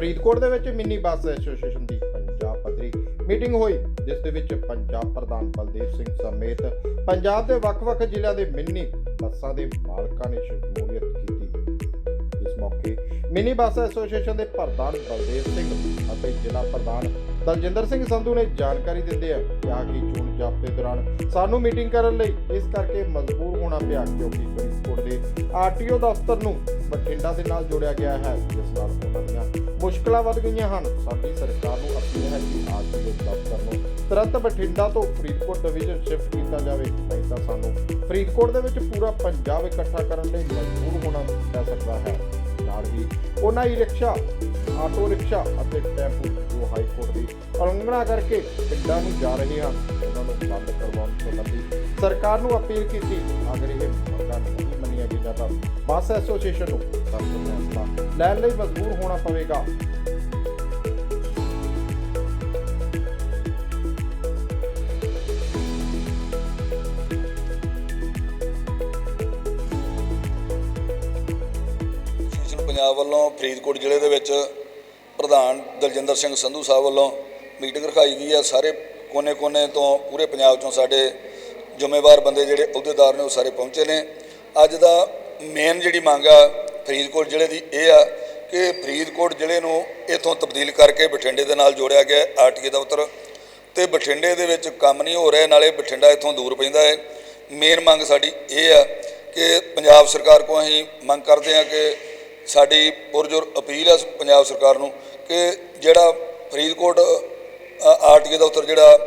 ਫਰੀਦਕੋਟ ਦੇ ਵਿੱਚ mini bus association ਦੀ ਪੰਜਾਬ ਪੱਧਰੀ ਮੀਟਿੰਗ ਹੋਈ, ਜਿਸ ਦੇ ਵਿੱਚ ਪੰਜਾਬ ਪ੍ਰਧਾਨ ਬਲਦੇਵ ਸਿੰਘ ਸਮੇਤ ਪੰਜਾਬ ਦੇ ਵੱਖ-ਵੱਖ ਜ਼ਿਲ੍ਹਿਆਂ ਦੇ ਮਿੰਨੀ ਬੱਸਾਂ ਦੇ ਮਾਲਕਾਂ ਨੇ ਸ਼ਮੂਲੀਅਤ ਕੀਤੀ। ਇਸ ਮੌਕੇ ਮਿੰਨੀ ਬੱਸ ਐਸੋਸੀਏਸ਼ਨ ਦੇ ਪ੍ਰਧਾਨ ਬਲਦੇਵ ਸਿੰਘ ਅਤੇ ਜ਼ਿਲ੍ਹਾ ਪ੍ਰਧਾਨ ਦਲਜਿੰਦਰ ਸਿੰਘ ਸੰਧੂ ਨੇ ਜਾਣਕਾਰੀ ਦਿੰਦੇ ਆ ਕਿਹਾ ਕਿ ਚੋਣ ਜਾਬਤੇ ਦੌਰਾਨ ਸਾਨੂੰ ਮੀਟਿੰਗ ਕਰਨ ਲਈ ਇਸ ਕਰਕੇ ਮਜਬੂਰ ਹੋਣਾ ਪਿਆ ਕਿਉਂਕਿ ਫਰੀਦਕੋਟ ਦੇ ਆਰਟੀਓ ਦਫ਼ਤਰ ਨੂੰ ਬਠਿੰਡਾ ਦੇ ਨਾਲ ਜੋੜਿਆ ਗਿਆ ਹੈ। ਮੁਸ਼ਕਲਾਂ ਵੱਧ ਗਈਆਂ ਹਨ। ਸਾਡੀ ਸਰਕਾਰ ਨੂੰ ਅਪੀਲ ਹੈ ਕਿ ਆਰਟੀਓ ਦਫ਼ਤਰ ਨੂੰ ਤੁਰੰਤ ਬਠਿੰਡਾ ਤੋਂ ਫਰੀਦਕੋਟ ਡਿਵੀਜ਼ਨ ਸ਼ਿਫਟ ਕੀਤਾ ਜਾਵੇ। ਨਹੀਂ ਤਾਂ ਸਾਨੂੰ ਫਰੀਦਕੋਟ ਦੇ ਵਿੱਚ ਪੂਰਾ ਪੰਜਾਬ ਇਕੱਠਾ ਕਰਨ ਲਈ ਮਜਬੂਰ ਹੋਣਾ ਪੈ ਸਕਦਾ ਹੈ। ਨਾਲ ਹੀ ਉਹਨਾਂ ਹੀ ਰਿਕਸ਼ਾ, ਆਟੋ ਰਿਕਸ਼ਾ ਅਤੇ ਟੈਂਪੂ ਜੋ ਹਾਈ ਕੋਰਟ ਦੀ ਉਲੰਘਣਾ ਕਰਕੇ ਪਿੰਡਾਂ ਨੂੰ ਜਾ ਰਹੇ ਹਨ, ਉਹਨਾਂ ਨੂੰ ਬੰਦ ਕਰਵਾਉਣ ਸੰਬੰਧੀ ਸਰਕਾਰ ਨੂੰ ਅਪੀਲ ਕੀਤੀ। ਅਗਰ ਇਹ ਮੰਗਾਂ ਨਹੀਂ ਮੰਨੀਆਂ ਗਈਆਂ ਤਾਂ ਬੱਸ ਐਸੋਸੀਏਸ਼ਨ ਨੂੰ ਸਖਤ ਫੈਸਲਾ ਲੈਣ ਲਈ ਮਜਬੂਰ ਹੋਣਾ ਪਵੇਗਾ। ਪੰਜਾਬ ਵੱਲੋਂ ਫਰੀਦਕੋਟ ਜ਼ਿਲ੍ਹੇ ਦੇ ਵਿੱਚ ਪ੍ਰਧਾਨ ਦਲਜਿੰਦਰ ਸਿੰਘ ਸੰਧੂ ਸਾਹਿਬ ਵੱਲੋਂ ਮੀਟਿੰਗ ਰਖਾਈ ਗਈ ਹੈ। ਸਾਰੇ ਕੋਨੇ-ਕੋਨੇ ਤੋਂ ਪੂਰੇ ਪੰਜਾਬ ਚੋਂ ਸਾਡੇ ਜ਼ਿੰਮੇਵਾਰ ਬੰਦੇ ਜਿਹੜੇ ਅਹੁਦੇਦਾਰ ਨੇ ਉਹ ਸਾਰੇ ਪਹੁੰਚੇ ਨੇ। ਅੱਜ ਦਾ ਮੇਨ ਜਿਹੜੀ ਮੰਗ ਆ ਫਰੀਦਕੋਟ ਜ਼ਿਲ੍ਹੇ ਦੀ ਇਹ ਆ ਕਿ ਫਰੀਦਕੋਟ ਜ਼ਿਲ੍ਹੇ ਨੂੰ ਇਥੋਂ ਤਬਦੀਲ ਕਰਕੇ ਬਠਿੰਡੇ ਦੇ ਨਾਲ ਜੋੜਿਆ ਗਿਆ ਆਰਟੀਏ ਦਫ਼ਤਰ ਤੇ ਬਠਿੰਡੇ ਦੇ ਵਿੱਚ ਕੰਮ ਨਹੀਂ ਹੋ ਰਿਹਾ, ਨਾਲੇ ਬਠਿੰਡਾ ਇਥੋਂ ਦੂਰ ਪੈਂਦਾ ਹੈ। ਮੇਨ ਮੰਗ ਸਾਡੀ ਇਹ ਆ ਕਿ ਪੰਜਾਬ ਸਰਕਾਰ ਕੋਲ ਅਸੀਂ ਮੰਗ ਕਰਦੇ ਹਾਂ ਕਿ ਸਾਡੀ ਪੁਰਜੋਰ ਅਪੀਲ ਹੈ ਪੰਜਾਬ ਸਰਕਾਰ ਨੂੰ ਕਿ ਜਿਹੜਾ ਫਰੀਦਕੋਟ ਆਰਟੀਏ ਦਫ਼ਤਰ ਜਿਹੜਾ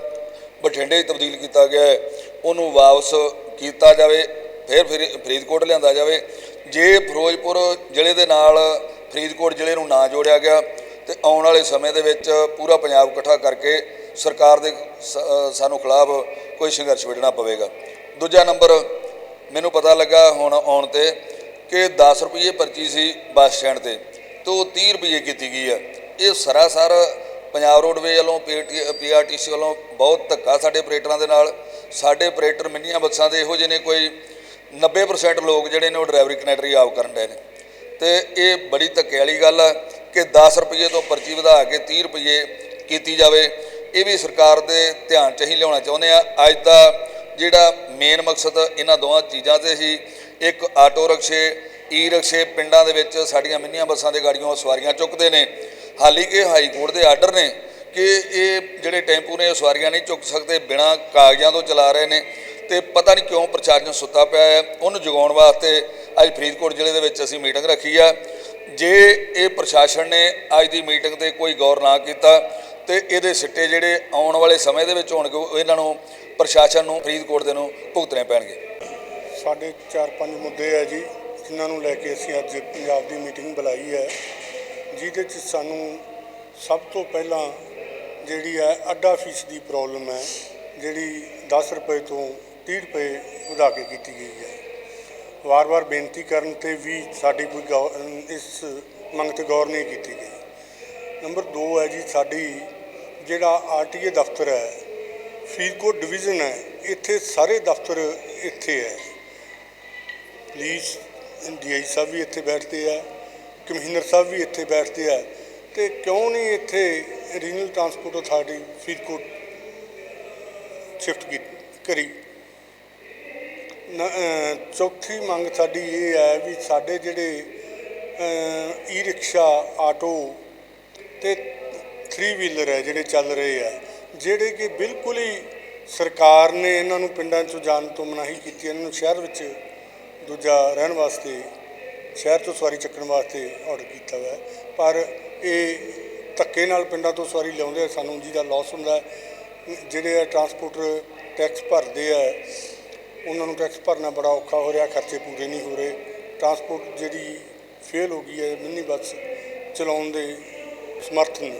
ਬਠਿੰਡੇ 'ਚ ਤਬਦੀਲ ਕੀਤਾ ਗਿਆ ਹੈ, ਉਹਨੂੰ ਵਾਪਸ ਕੀਤਾ ਜਾਵੇ। ਫਿਰ ਫਰੀ- ਫਰੀਦਕੋਟ ਲਿਆਂਦਾ ਜਾਵੇ। ਜੇ ਫਿਰੋਜ਼ਪੁਰ ਜ਼ਿਲ੍ਹੇ ਦੇ ਨਾਲ ਫਰੀਦਕੋਟ ਜ਼ਿਲ੍ਹੇ ਨੂੰ ਨਾ ਜੋੜਿਆ ਗਿਆ, ਤੇ ਆਉਣ ਵਾਲੇ ਸਮੇਂ ਦੇ ਵਿੱਚ ਪੂਰਾ ਪੰਜਾਬ ਇਕੱਠਾ ਕਰਕੇ ਸਰਕਾਰ ਦੇ ਸਾਨੂੰ ਖਿਲਾਫ ਕੋਈ ਸੰਘਰਸ਼ ਵਿੱਢਣਾ ਪਵੇਗਾ। ਦੂਜਾ ਨੰਬਰ, ਮੈਨੂੰ ਪਤਾ ਲੱਗਾ ਹੁਣ ਆਉਣ ਤੇ ਕਿ 10 ਰੁਪਏ ਪਰਚੀ ਸੀ ਬੱਸ ਸਟੈਂਡ ਤੇ ਤੇ ਉਹ 30 ਰੁਪਏ ਕੀਤੀ ਗਈ ਆ। ਇਹ ਸਰਾਸਰ ਪੰਜਾਬ ਰੋਡਵੇਜ਼ ਵੱਲੋਂ ਪੀਆਰਟੀਸੀ ਵੱਲੋਂ ਬਹੁਤ ਧੱਕਾ ਸਾਡੇ ਆਪਰੇਟਰਾਂ ਦੇ ਨਾਲ। ਸਾਡੇ ਆਪਰੇਟਰ ਮਿੰਨੀਆਂ ਬੱਸਾਂ ਦੇ ਇਹੋ ਜਿਹੇ ਨੇ ਕੋਈ 90% ਲੋਕ ਜਿਹੜੇ ਨੇ ਉਹ ਡਰਾਈਵਰੀ ਕਨੈਕਟਰੀ ਆਪ ਕਰਨ ਡਏ ਨੇ। ਤੇ ਇਹ ਬੜੀ ਧੱਕੇ ਵਾਲੀ ਗੱਲ ਆ ਕਿ 10 ਰੁਪਏ ਤੋਂ ਪਰਚੀ ਵਧਾ ਕੇ 30 ਰੁਪਏ ਕੀਤੀ ਜਾਵੇ, ਇਹ ਵੀ ਸਰਕਾਰ ਦੇ ਧਿਆਨ 'ਚ ਹੀ ਲਿਆਉਣਾ ਚਾਹੁੰਦੇ ਆ। ਅੱਜ ਦਾ ਜਿਹੜਾ ਮੇਨ ਮਕਸਦ ਇਹਨਾਂ ਦੋਵਾਂ ਚੀਜ਼ਾਂ ਤੇ ਸੀ, ਇੱਕ ਆਟੋ ਰਿਕਸ਼ੇ ਈ ਰਿਕਸ਼ੇ ਪਿੰਡਾਂ ਦੇ ਵਿੱਚ ਸਾਡੀਆਂ ਮਿੰਨੀਆਂ ਬੱਸਾਂ ਦੇ ਗਾੜੀਆਂ ਸਵਾਰੀਆਂ ਚੁੱਕਦੇ ਨੇ। ਹਾਲੀ ਕਿ ਹਾਈ ਕੋਰਟ ਦੇ ਆਰਡਰ ਨੇ ਕਿ ਇਹ ਜਿਹੜੇ ਟੈਂਪੂ ਨੇ ਸਵਾਰੀਆਂ ਨਹੀਂ ਚੁੱਕ ਸਕਦੇ, ਬਿਨਾਂ ਕਾਗਜ਼ਾਂ ਤੋਂ ਚਲਾ ਰਹੇ ਨੇ ਤੇ ਪਤਾ ਨਹੀਂ ਕਿਉਂ ਪ੍ਰਸ਼ਾਸਨ ਸੁੱਤਾ ਪਿਆ ਹੈ। ਉਹਨੂੰ ਜਗਾਉਣ ਵਾਸਤੇ ਅੱਜ ਫਰੀਦਕੋਟ ਜ਼ਿਲ੍ਹੇ ਦੇ ਵਿੱਚ ਅਸੀਂ ਮੀਟਿੰਗ ਰੱਖੀ ਆ। ਜੇ ਇਹ ਪ੍ਰਸ਼ਾਸਨ ਨੇ ਅੱਜ ਦੀ ਮੀਟਿੰਗ ਤੇ ਕੋਈ ਗੌਰ ਨਾ ਕੀਤਾ ਤੇ ਇਹਦੇ ਸਿੱਟੇ ਜਿਹੜੇ ਆਉਣ ਵਾਲੇ ਸਮੇਂ ਦੇ ਵਿੱਚ ਹੋਣਗੇ, ਉਹ ਇਹਨਾਂ ਨੂੰ ਪ੍ਰਸ਼ਾਸਨ ਨੂੰ, ਫਰੀਦਕੋਟ ਦੇ ਨੂੰ ਭੁਗਤਣੇ ਪੈਣਗੇ। ਸਾਡੇ ਚਾਰ ਪੰਜ ਮੁੱਦੇ ਹੈ ਜੀ, ਜਿਨ੍ਹਾਂ ਨੂੰ ਲੈ ਕੇ ਅਸੀਂ ਅੱਜ ਪੰਜਾਬ ਦੀ ਮੀਟਿੰਗ ਬੁਲਾਈ ਹੈ। ਜਿਹਦੇ 'ਚ ਸਾਨੂੰ ਸਭ ਤੋਂ ਪਹਿਲਾਂ ਜਿਹੜੀ ਹੈ ਅੱਡਾ ਫੀਸ ਦੀ ਪ੍ਰੋਬਲਮ ਹੈ, ਜਿਹੜੀ 10 ਰੁਪਏ ਤੋਂ 30 ਰੁਪਏ ਵਧਾ ਕੇ ਕੀਤੀ ਗਈ ਹੈ। ਵਾਰ-ਵਾਰ ਬੇਨਤੀ ਕਰਨ ਤੇ ਵੀ ਸਾਡੀ ਕੋਈ ਗੌਰ- ਇਸ ਮੰਗ ਤੇ ਗੌਰ ਨਹੀਂ ਕੀਤੀ ਗਈ। ਨੰਬਰ 2 ਹੈ ਜੀ, ਸਾਡੀ ਜਿਹੜਾ ਆਰਟੀਏ ਦਫ਼ਤਰ ਹੈ, ਫਰੀਦਕੋਟ ਡਿਵੀਜ਼ਨ ਹੈ, ਇੱਥੇ ਸਾਰੇ ਦਫ਼ਤਰ ਇੱਥੇ ਹੈ। ਪੁਲਿਸ ਡੀਆਈ ਸਾਹਿਬ ਵੀ ਇੱਥੇ ਬੈਠਦੇ ਆ, ਕਮਿਸ਼ਨਰ ਸਾਹਿਬ ਵੀ ਇੱਥੇ ਬੈਠਦੇ ਆ, ਤੇ ਕਿਉਂ ਨਹੀਂ ਇੱਥੇ regional transport authority Faridkot shift ਕਰੀ। ਨ- ਚੌਥੀ ਮੰਗ ਸਾਡੀ ਇਹ ਹੈ ਵੀ ਸਾਡੇ ਜਿਹੜੇ ਈ ਰਿਕਸ਼ਾ ਆਟੋ ਤੇ 3 ਵੀਲਰ ਹੈ ਜਿਹੜੇ ਚੱਲ ਰਹੇ ਆ, ਜਿਹੜੇ ਕਿ ਬਿਲਕੁਲ ਹੀ ਸਰਕਾਰ ਨੇ ਇਹਨਾਂ ਨੂੰ ਪਿੰਡਾਂ 'ਚੋਂ ਜਾਣ ਤੋਂ ਮਨਾਹੀ ਕੀਤੀ, ਇਹਨਾਂ ਨੂੰ ਸ਼ਹਿਰ ਵਿੱਚ ਦੂਜਾ ਰਹਿਣ ਵਾਸਤੇ, ਸ਼ਹਿਰ ਤੋਂ ਸਵਾਰੀ ਚੱਕਣ ਵਾਸਤੇ ਆਰਡਰ ਕੀਤਾ ਹੋਇਆ ਪਰ ਇਹ ਧੱਕੇ ਨਾਲ ਪਿੰਡਾਂ ਤੋਂ ਸਵਾਰੀ ਲਿਆਉਂਦੇ ਆ, ਸਾਨੂੰ ਜਿਹਦਾ ਲਾਸ ਹੁੰਦਾ ਜਿਹੜੇ ਆ ਟਰਾਂਸਪੋਰਟਰ ਟੈਕਸ ਭਰਦੇ ਆ, ਉਹਨਾਂ ਨੂੰ ਟੈਕਸ ਭਰਨਾ ਬੜਾ ਔਖਾ ਹੋ ਰਿਹਾ, ਖਰਚੇ ਪੂਰੇ ਨਹੀਂ ਹੋ ਰਹੇ। ਟਰਾਂਸਪੋਰਟ ਜਿਹੜੀ ਫੇਲ ਹੋ ਗਈ ਹੈ, ਮਿੰਨੀ ਬੱਸ ਚਲਾਉਣ ਦੇ ਸਮਰਥ ਨਹੀਂ